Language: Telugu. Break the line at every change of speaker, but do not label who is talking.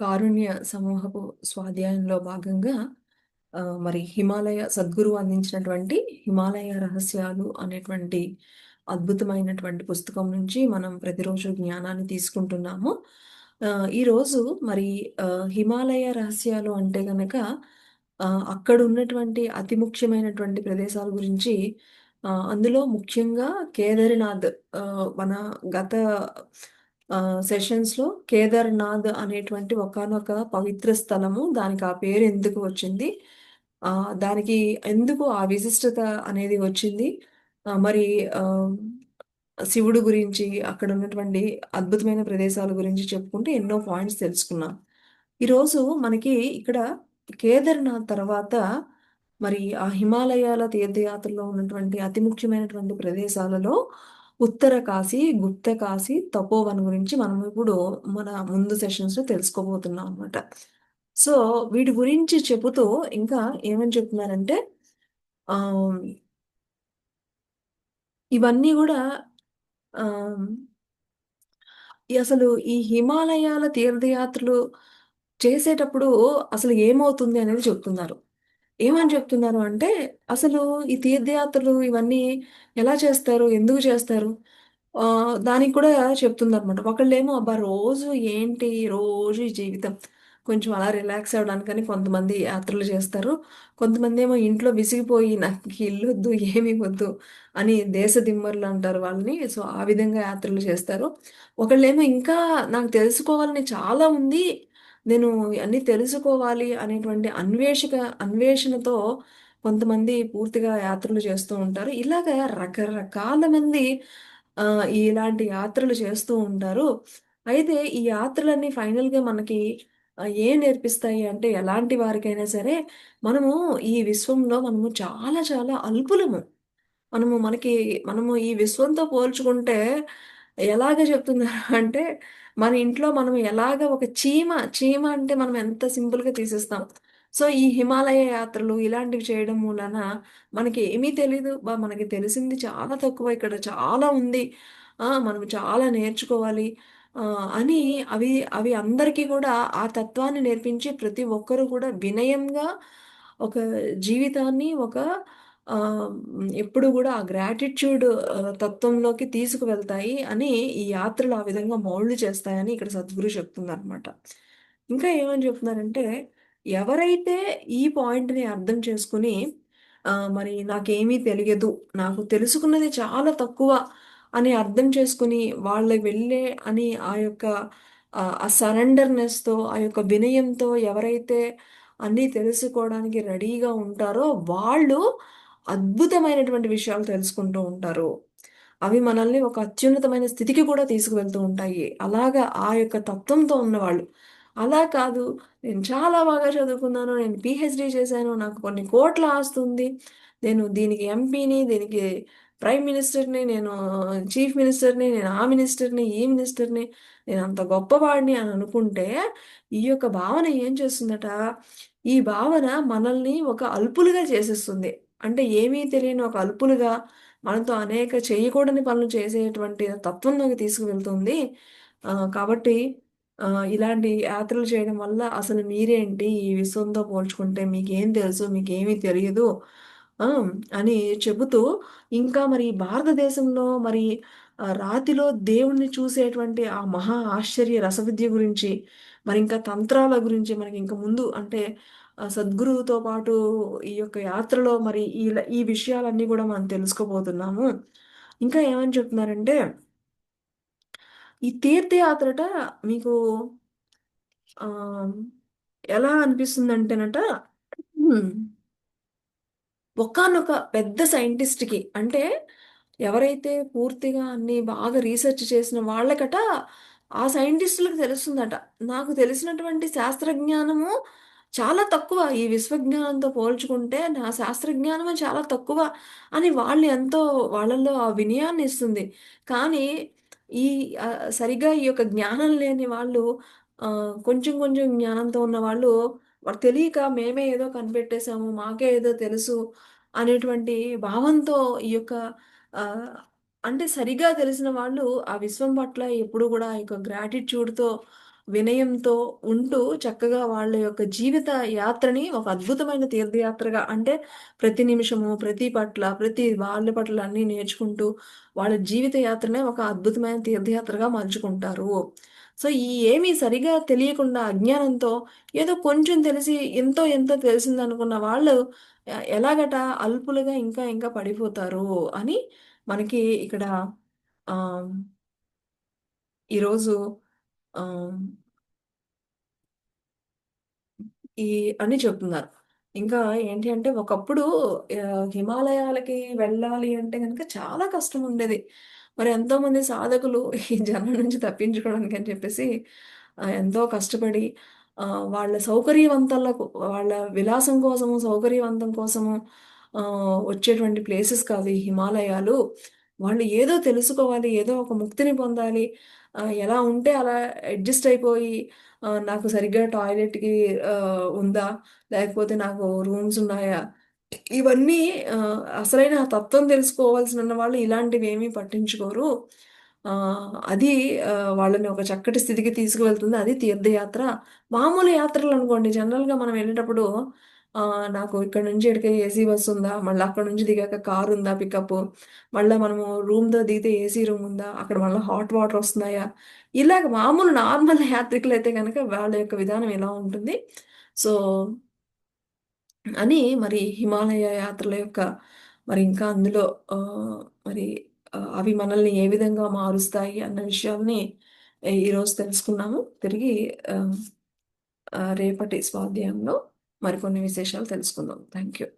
కారుణ్య సమూహపు స్వాధ్యాయంలో భాగంగా మరి హిమాలయ సద్గురువు అందించినటువంటి 'హిమాలయ రహస్యాలు' అనేటువంటి అద్భుతమైనటువంటి పుస్తకం నుంచి మనం ప్రతిరోజు జ్ఞానాన్ని తీసుకుంటున్నాము. ఈరోజు మరి హిమాలయ రహస్యాలు అంటే గనక అక్కడ ఉన్నటువంటి అతి ముఖ్యమైనటువంటి ప్రదేశాల గురించి అందులో ముఖ్యంగా కేదారినాథ్ మన గత సెషన్స్‌లో కేదార్‌నాథ్ అనేటువంటి ఒకానొక పవిత్ర స్థలము. దానికి ఆ పేరు ఎందుకు వచ్చింది? దానికి ఎందుకు ఆ విశిష్టత అనేది వచ్చింది? మరి శివుడు గురించి, అక్కడ ఉన్నటువంటి అద్భుతమైన ప్రదేశాల గురించి చెప్పుకుంటే ఎన్నో పాయింట్స్ తెలుసుకున్నాం. ఈరోజు మనకి ఇక్కడ కేదార్‌నాథ్ తర్వాత మరి ఆ హిమాలయాల తీర్థయాత్రలో ఉన్నటువంటి అతి ముఖ్యమైనటువంటి ప్రదేశాలలో ఉత్తర కాశీ, గుప్త కాశీ, తపోవన్ గురించి మనం ఇప్పుడు మన ముందు సెషన్స్లో తెలుసుకోబోతున్నాం అన్నమాట. సో, వీటి గురించి చెబుతూ ఇంకా ఏమని చెప్తున్నారంటే ఇవన్నీ కూడా అసలు ఈ హిమాలయాల తీర్థయాత్రలు చేసేటప్పుడు అసలు ఏమవుతుంది అనేది చెప్తున్నారు. ఏమని చెప్తున్నారు అంటే, అసలు ఈ తీర్థయాత్రలు ఇవన్నీ ఎలా చేస్తారు? ఎందుకు చేస్తారు? దానికి కూడా చెప్తుందనమాట. ఒకళ్ళేమో అబ్బా! రోజు ఏంటి రోజు ఈ జీవితం. కొంచెం అలా రిలాక్స్ అవ్వడానికని కొంతమంది యాత్రలు చేస్తారు. కొంతమంది ఏమో ఇంట్లో విసిగిపోయి నాకు ఇల్లొద్దు, ఏమి వద్దు అని దేశ దిమ్మర్లు అంటారు వాళ్ళని. సో, ఆ విధంగా యాత్రలు చేస్తారు. ఒకళ్ళేమో ఇంకా నాకు తెలుసుకోవాలని చాలా ఉంది. నేను అన్నీ తెలుసుకోవాలి అనేటువంటి అన్వేషక అన్వేషణతో కొంతమంది పూర్తిగా యాత్రలు చేస్తూ ఉంటారు. ఇలాగ రకరకాల మంది ఇలాంటి యాత్రలు చేస్తూ ఉంటారు. అయితే ఈ యాత్రలన్నీ ఫైనల్‌గా మనకి ఏం నేర్పిస్తాయి అంటే ఎలాంటి వారికైనా సరే, మనము ఈ విశ్వంలో మనము చాలా చాలా అల్పులము. మనము మనకి మనము ఈ విశ్వంతో పోల్చుకుంటే ఎలాగ చెప్తున్నారు అంటే, మన ఇంట్లో మనం ఎలాగ ఒక చీమ, చీమ అంటే మనం ఎంత సింపుల్‌గా తీసేస్తాం. సో, ఈ హిమాలయ యాత్రలు ఇలాంటివి చేయడం మూలన మనకి ఏమీ తెలీదు. బా మనకి తెలిసింది చాలా తక్కువ ఇక్కడ చాలా ఉంది. మనం చాలా నేర్చుకోవాలి. అని అవి అవి అందరికీ కూడా ఆ తత్వాన్ని నేర్పించి ప్రతి ఒక్కరు కూడా వినయంగా ఒక జీవితాన్ని ఒక ఎప్పుడు కూడా ఆ గ్రాటిట్యూడ్ తత్వంలోకి తీసుకువెళ్తాయి అని ఈ యాత్రలు ఆ విధంగా మౌళ్ళు చేస్తాయని ఇక్కడ సద్గురు చెప్తున్నారనమాట. ఇంకా ఏమని చెప్తున్నారంటే, ఎవరైతే ఈ పాయింట్‌ని అర్థం చేసుకొని మరి నాకేమీ తెలియదు, నాకు తెలుసుకున్నది చాలా తక్కువ అని అర్థం చేసుకుని వాళ్ళ వెళ్ళే అని ఆ యొక్క ఆ సరెండర్‌నెస్‌తో ఆ యొక్క వినయంతో ఎవరైతే అన్నీ తెలుసుకోవడానికి రెడీగా ఉంటారో వాళ్ళు అద్భుతమైనటువంటి విషయాలు తెలుసుకుంటూ ఉంటారు. అవి మనల్ని ఒక అత్యున్నతమైన స్థితికి కూడా తీసుకువెళ్తూ ఉంటాయి. అలాగా ఆ యొక్క తత్వంతో ఉన్నవాళ్ళు. అలా కాదు నేను చాలా బాగా చదువుకున్నాను. నేను పీహెచ్‌డీ చేశాను. నాకు కొన్ని కోట్ల ఆస్తుంది. నేను దీనికి ఎంపీని, దీనికి ప్రైమ్ మినిస్టర్‌ని, నేను చీఫ్ మినిస్టర్‌ని, నేను ఆ మినిస్టర్‌ని, ఈ మినిస్టర్‌ని, నేను అంత గొప్పవాడిని అని అనుకుంటే, ఈ యొక్క భావన ఏం చేస్తుందట, ఈ భావన మనల్ని ఒక అల్పులుగా చేసేస్తుంది. అంటే ఏమీ తెలియని ఒక అల్పులుగా, మనతో అనేక చేయకూడని పనులు చేసేటువంటి తత్వంలోకి తీసుకువెళ్తుంది. కాబట్టి ఇలాంటి యాత్రలు చేయడం వల్ల అసలు మీరేంటి ఈ విశ్వంతో పోల్చుకుంటే మీకేం తెలుసు? మీకేమీ తెలియదు. అని చెబుతూ ఇంకా మరి భారతదేశంలో మరి రాతిలో దేవుణ్ణి చూసేటువంటి ఆ మహా ఆశ్చర్య రసవిద్య గురించి, మరి ఇంకా తంత్రాల గురించి మనకి ఇంకా ముందు అంటే సద్గురువుతో పాటు ఈ యొక్క యాత్రలో మరి ఈ ఈ విషయాలన్నీ కూడా మనం తెలుసుకోబోతున్నాము. ఇంకా ఏమని చెప్తున్నారంటే ఈ తీర్థయాత్రట మీకు ఎలా అనిపిస్తుంది అంటేనట ఒకానొక పెద్ద సైంటిస్ట్‌కి అంటే ఎవరైతే పూర్తిగా అన్నీ బాగా రీసెర్చ్ చేసిన వాళ్ళకట ఆ సైంటిస్టులకు తెలుస్తుందట. నాకు తెలిసినటువంటి శాస్త్రజ్ఞానము చాలా తక్కువ. ఈ విశ్వజ్ఞానంతో పోల్చుకుంటే నా శాస్త్రజ్ఞానమే చాలా తక్కువ అని వాళ్ళు ఎంతో వాళ్ళల్లో ఆ వినయాన్ని ఇస్తుంది. కానీ ఈ ఆహ్, సరిగ్గా ఈ యొక్క జ్ఞానం లేని వాళ్ళు కొంచెం కొంచెం జ్ఞానంతో ఉన్నవాళ్ళు వాళ్ళు తెలియక మేమే ఏదో కనిపెట్టేశాము మాకే ఏదో తెలుసు అనేటువంటి భావంతో ఈ యొక్క అంటే సరిగ్గా తెలిసిన వాళ్ళు ఆ విశ్వం పట్ల ఎప్పుడు కూడా ఈ యొక్క గ్రాటిట్యూడ్‌తో వినయంతో ఉంటూ చక్కగా వాళ్ళ యొక్క జీవిత యాత్రని ఒక అద్భుతమైన తీర్థయాత్రగా అంటే ప్రతి నిమిషము ప్రతి పట్ల ప్రతి వాళ్ళ పట్ల అన్నీ నేర్చుకుంటూ వాళ్ళ జీవిత యాత్రనే ఒక అద్భుతమైన తీర్థయాత్రగా మలుచుకుంటారు. సో ఈ ఏమీ సరిగా తెలియకుండా అజ్ఞానంతో ఏదో కొంచెం తెలిసి ఎంతో ఎంతో తెలిసిందనుకున్న వాళ్ళు ఎలాగట అల్పులుగా ఇంకా ఇంకా పడిపోతారు? అని మనకి ఇక్కడ ఈరోజు ఆ, ఈ అని చెప్తున్నారు. ఇంకా ఏంటి అంటే ఒకప్పుడు ఆహ్, హిమాలయాలకి వెళ్ళాలి అంటే కనుక చాలా కష్టం ఉండేది. మరి ఎంతోమంది సాధకులు ఈ జనం నుంచి తప్పించుకోవడానికి అని చెప్పేసి ఆహ్, ఎంతో కష్టపడి ఆహ్, వాళ్ళ సౌకర్యవంతాలకు వాళ్ళ విలాసం కోసము, సౌకర్యవంతం కోసము ఆహ్, వచ్చేటువంటి ప్లేసెస్ కాదు ఈ హిమాలయాలు. వాళ్ళు ఏదో తెలుసుకోవాలి, ఏదో ఒక ముక్తిని పొందాలి. ఎలా ఉంటే అలా అడ్జస్ట్ అయిపోయి నాకు సరిగ్గా టాయిలెట్‌కి ఉందా? లేకపోతే నాకు రూమ్స్ ఉన్నాయా? ఇవన్నీ అసలైన తత్వం తెలుసుకోవాల్సిన వాళ్ళు ఇలాంటివి ఏమీ పట్టించుకోరు. అది వాళ్ళని ఒక చక్కటి స్థితికి తీసుకువెళ్తుంది. అది తీర్థయాత్ర. మామూలు యాత్రలు అనుకోండి జనరల్‌గా మనం వెళ్ళేటప్పుడు నాకు ఇక్కడ నుంచి ఇక్కడికి ఏసీ బస్ ఉందా? మళ్ళీ అక్కడి నుంచి దిగాక కార్ ఉందా పికప్? మళ్ళా మనము రూమ్తో దిగితే ఏసీ రూమ్ ఉందా? అక్కడ మళ్ళా హాట్ వాటర్ వస్తున్నాయా? ఇలాగ మామూలు నార్మల్ యాత్రికులైతే గనక వాళ్ళ యొక్క విధానం ఇలా ఉంటుంది. సో అని మరి హిమాలయ యాత్రల యొక్క మరి ఇంకా అందులో ఆహ్, మరి ఆహ్, అవి మనల్ని ఏ విధంగా మారుస్తాయి అన్న విషయాల్ని ఈరోజు తెలుసుకున్నాము. తిరిగి ఆహ్, ఆహ్, రేపటి స్వాధ్యాయంలో మరికొన్ని విశేషాలు తెలుసుకుందాం. Thank you.